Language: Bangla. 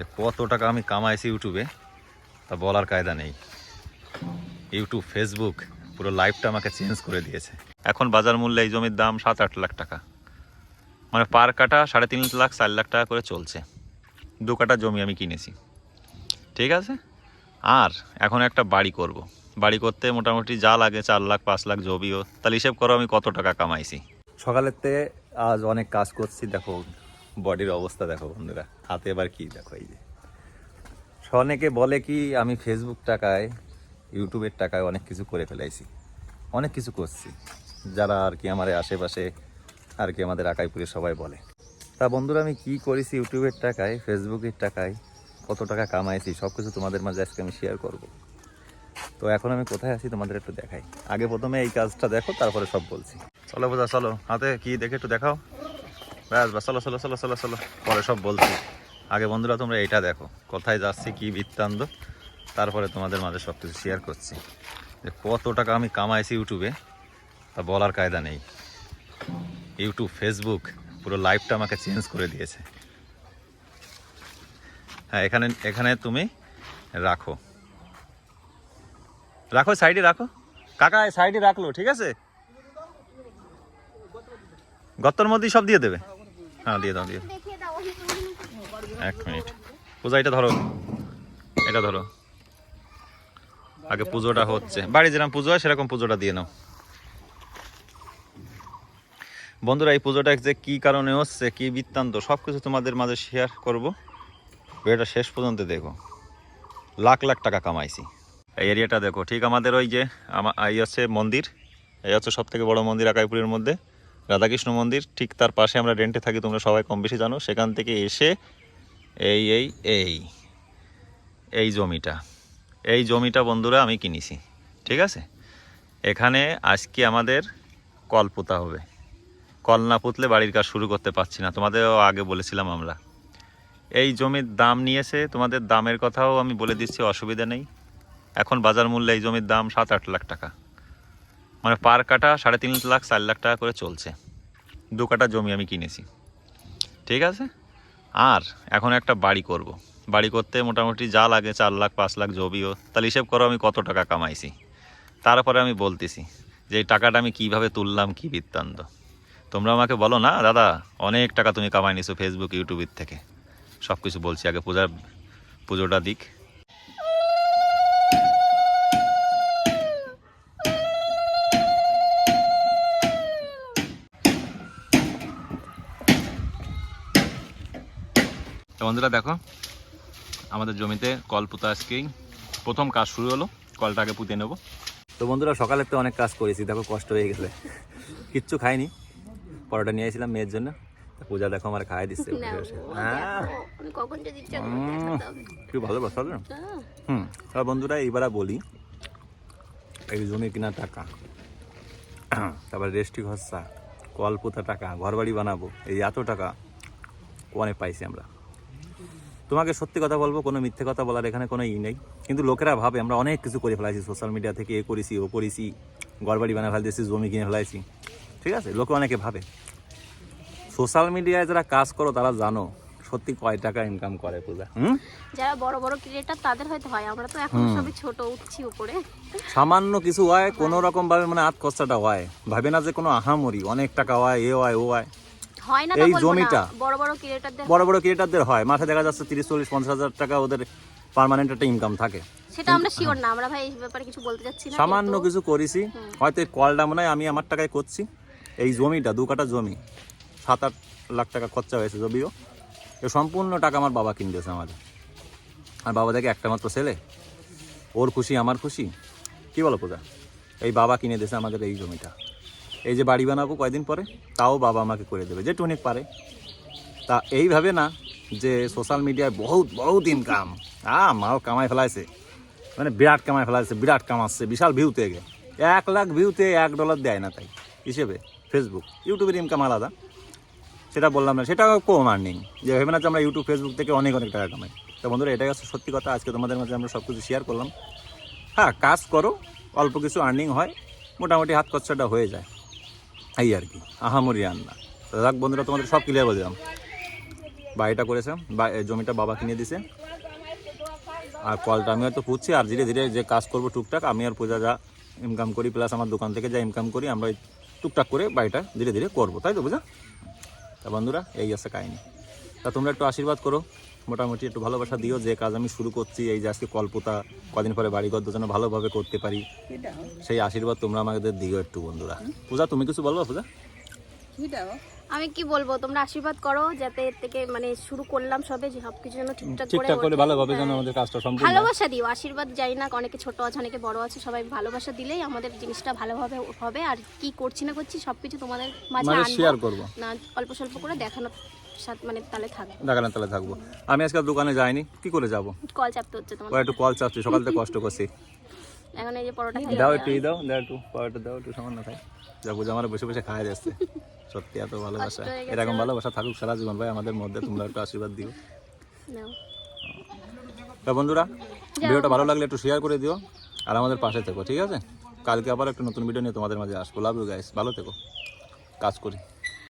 যে কত টাকা আমি কামাইছি ইউটিউবে, তা বলার কায়দা নেই। ইউটিউব ফেসবুক পুরো লাইফটা আমাকে চেঞ্জ করে দিয়েছে। এখন বাজার মূল্যে এই জমির দাম সাত, আট লাখ টাকা। মানে পার কাটা সাড়ে তিন লাখ, চার লাখ টাকা করে চলছে। দু কাটা জমি আমি কিনেছি। ঠিক আছে? আর এখন একটা বাড়ি করব। বাড়ি করতে মোটামুটি যা লাগে চার লাখ, পাঁচ লাখ জমিও। তাহলে হিসেব করো আমি কত টাকা কামাইছি। সকালের থেকে আজ অনেক কাজ করছি, দেখো। বডির অবস্থা দেখো বন্ধুরা। হাতে এবার কি দেখো এই যে। অনেকে বলে কি, আমি ফেসবুক টাকায় ইউটিউবের টাকায় অনেক কিছু করে ফেলাইছি। অনেক কিছু করছি। যারা আর কি আমার আশেপাশে, আর কি আমাদের আকাইপুরে সবাই বলে। তা বন্ধুরা, আমি কি করেছি ইউটিউবের টাকায় ফেসবুকের টাকায়, কত টাকা কামাইছি সব কিছু তোমাদের মাঝে আজকে আমি শেয়ার করব। তো এখন আমি কোথায় আছি তোমাদের একটু দেখাই। আগে প্রথমে এই কাজটা দেখো, তারপরে সব বলছি। চলো বোঝা, চলো, হাতে কি দেখে একটু দেখাও। ব্যাস ব্যাস, চলো চলো চলো চলো চলো। পরে সব বলছি। আগে বন্ধুরা, তোমরা এটা দেখো। কোথায় যাচ্ছি, কি বৃত্তান্ত? তারপরে তোমাদের মাঝে সব কিছু শেয়ার করছি। যে কত টাকা আমি কামাইছি ইউটিউবে, তা বলার কায়দা নেই। ইউটিউব ফেসবুক পুরো লাইফটা আমাকে চেঞ্জ করে দিয়েছে। হ্যাঁ এখানে এখানে তুমি রাখো। রাখো সাইডে রাখো। কাকা সাইডে রাখল, ঠিক আছে? গত্তর মধ্যেই সব দিয়ে দেবে। হ্যাঁ দিয়ে দাও দিয়ে এক মিনিট। পূজা এটা ধরো। এটা ধরো। আগে পুজোটা হচ্ছে। বাড়ি যেরকম পুজো হয় সেরকম পুজোটা দিয়ে নাও। বন্ধুরা এই পুজোটা যে কি কারণে হচ্ছে কি বৃত্তান্ত সব কিছু তোমাদের মাঝে শেয়ার করব। ভিডিওটা শেষ পর্যন্ত দেখো। লাখ লাখ টাকা কামাইছি। এই এরিয়াটা দেখো ঠিক আমাদের ওই যে আমা- এই হচ্ছে মন্দির। এই হচ্ছে সব থেকে বড় মন্দির আকাইপুরের মধ্যে। রাধাকৃষ্ণ মন্দির, ঠিক তার পাশে আমরা রেন্টে থাকি, তোমরা সবাই কম বেশি জানো। সেখান থেকে এসে এই এই এই এই জমিটা এই জমিটা বন্ধুরা আমি কিনেছি, ঠিক আছে? এখানে আজকে আমাদের কল পোতা হবে। কল না পুতলে বাড়ির কাজ শুরু করতে পারছি না, তোমাদেরও আগে বলেছিলাম আমরা। এই জমির দাম নিয়েছে, তোমাদের দামের কথাও আমি বলে দিচ্ছি, অসুবিধা নেই। এখন বাজার মূল্যে এই জমির দাম সাত আট লাখ টাকা। মানে পার কাটা সাড়ে তিন লাখ, চার লাখ টাকা করে চলছে। দু কাটা জমি আমি কিনেছি। ঠিক আছে? আর এখন একটা বাড়ি করব। বাড়ি করতে মোটামুটি যা লাগে চার লাখ, পাঁচ লাখ জমিও। তাহলে হিসেব করো আমি কত টাকা কামাইছি। তারপরে আমি বলতেছি যে এই টাকাটা আমি কীভাবে তুললাম, কি বৃত্তান্ত। তোমরা আমাকে বলো না, দাদা, অনেক টাকা তুমি কামাই নিছো ফেসবুক ইউটিউবের থেকে। সব কিছু বলছি আগে, পূজার, পুজোটা দিক। তো বন্ধুরা দেখো আমাদের জমিতে কল পুঁতা আজকেই প্রথম কাজ শুরু হলো কলটাকে পুঁতে নেব। তো বন্ধুরা সকালে তো অনেক কাজ করেছি দেখো কষ্ট হয়ে গেছে। কিচ্ছু খাইনি পরোটা নিয়ে এসেছিলাম মেয়ের জন্য। তা পূজা দেখো আমার খাই দিচ্ছে হ্যাঁ। কি ভালো বাসা হ্যাঁ, হুম আর বন্ধুরা এইবার বলি এই জমি কেনার টাকা। তারপর রেস্টি খরচা কল পোতা টাকা ঘর বাড়ি বানাবো এই এত টাকা অনেক পাইছি আমরা। তোমাকে সত্যি কথা বলব কোনো মিথ্যে কথা বলার এখানে কোনো ই নেই। কিন্তু লোকেরা ভাবে আমরা অনেক কিছু করে ফেলাইছি সোশ্যাল মিডিয়া থেকে এ করেছি ও করেছি ঘর বাড়ি বানা ফেলতেছি জমি কিনে ফেলাইছি। ঠিক আছে? লোকে অনেকে ভাবে। সোশ্যাল মিডিয়ায় যারা কাজ করো তারা জানো সত্যি কয় টাকা ইনকাম করে পূজা হুম? যারা বড় বড় ক্রিয়েটার তাদের হয়তো হয়। আমরা তো এখন সবই ছোট উঠছি উপরে। সামান্য কিছু হয় কোনো রকম ভাবে মানে আত কষ্টাটা হয়। ভাবে না যে কোনো আহামরি অনেক টাকা হয় এ হয় ও হয়। হয় না এই জমিটা। বড় বড় ক্রিয়েটারদের বড় বড় ক্রিয়েটারদের হয়। মাঠে দেখা যাচ্ছে তিরিশ চল্লিশ পঞ্চাশ হাজার টাকা ওদের পার্মানেন্ট একটা ইনকাম থাকে। সেটা আমরা শিওর না। আমরা ভাই এই ব্যাপারে কিছু বলতে যাচ্ছি না সামান্য কিছু করেছি। হয়তো এই কলটা মনে হয় আমি আমার টাকায় করছি। এই জমিটা দু কাটা জমি সাত আট লাখ টাকা খরচা হয়েছে যদিও। এ সম্পূর্ণ টাকা আমার বাবা কিনতেছে আমাদের। আর বাবা দেখে একটা মাত্র ছেলে। ওর খুশি আমার খুশি। কি বলো পূজা? এই বাবা কিনে দিয়েছে আমাদের এই জমিটা। এই যে বাড়ি বানাবো কয়দিন পরে, তাও বাবা আমাকে করে দেবে, যে টুনিক পারে। তা এইভাবে না যে সোশ্যাল মিডিয়ায় বহুত বহুত ইনকাম আ, মাল কামাই ফেলাইছে। মানে বিরাট কামাই ফেলাইছে, বিরাট কামাচ্ছে, বিশাল ভিউতে গে এক লাখ ভিউতে এক ডলার দেয় না তাই, হিসেবে ফেসবুক ইউটিউবের ইনকাম আলাদা। সেটা বললাম না, সেটাও কম আর্নিং যে ভেবে না যে আমরা ইউটিউব ফেসবুক থেকে অনেক অনেক টাকা কামাই। তো বন্ধুরা, এটাই হচ্ছে সত্যি কথা। আজকে তোমাদের মাঝে আমরা সব কিছু শেয়ার করলাম। হ্যাঁ কাজ করো, অল্প কিছু আর্নিং হয়, মোটামুটি হাত খরচাটা হয়ে যায়। এই আর কি, আহামরি রান্না। যাক বন্ধুরা, তোমাদের সব ক্লিয়ার বললাম বাড়িটা করেছে, বা- জমিটা বাবা কিনে দিছে। আর কলটা আমি হয়তো পুঁতছি আর ধীরে ধীরে যে কাজ করব টুকটাক, আমি আর পূজা যা ইনকাম করি প্লাস আমার দোকান থেকে যা ইনকাম করি, আমরা টুকটাক করে বাড়িটা ধীরে ধীরে করব। তাই তো বুঝা তা বন্ধুরা, এই আছে কাহিনি। তা তোমরা একটু আশীর্বাদ করো। মোটামুটি একটু ভালোবাসা দিও। যে কাজ আমি শুরু করছি এই যে আজকে কল্পতা কদিন পরে বাড়িঘর যেন ভালোভাবে করতে পারি সেই আশীর্বাদ তোমরা আমাদের দিও একটু বন্ধুরা। পূজা তুমি কিছু বলব পূজা? আমি কি বলব তোমরা আশীর্বাদ করো যাতে এর থেকে মানে শুরু করলাম সবে যে সব কিছু যেন ঠিকঠাক করে ঠিকঠাক করে ভালোভাবে যেন। আমাদের কাজটা সম্পূর্ণ ভালোবাসা দিও আশীর্বাদ যাই না অনেকে ছোট আছে অনেকে বড় আছে সবাই ভালোবাসা দিলেই আমাদের জিনিসটা ভালোভাবে হবে। আর কি করছি না করছি সবকিছু তোমাদের মাঝে শেয়ার করব। না অল্প স্বল্প করে দেখানোর সাথে মানে তাহলে থাকবে। আমি আজকে দোকানে যাইনি কি করে যাব? কল চাপতে হচ্ছে ও তোমাদের একটু কল চাচ্ছি সকাল থেকে কষ্ট করছি। এখন এই যে পরোটা খাই দাও একটু দাও দাও একটু পাওয়াটা দাও একটু সামান্য খাই। যা বুঝে আমার বসে বসে খাওয়া যাচ্ছে। সত্যি এত ভালোবাসা। এরকম ভালোবাসা থাকুক সারা জীবন ভাই আমাদের মধ্যে তোমরা একটু আশীর্বাদ দিও। তা বন্ধুরা ভিডিওটা ভালো লাগলে একটু শেয়ার করে দিও আর আমাদের পাশে থেকো ঠিক আছে? কালকে আবার একটা নতুন ভিডিও নিয়ে তোমাদের মাঝে আসব। লাভ ইউ গাইস ভালো থেকো। কাজ করি।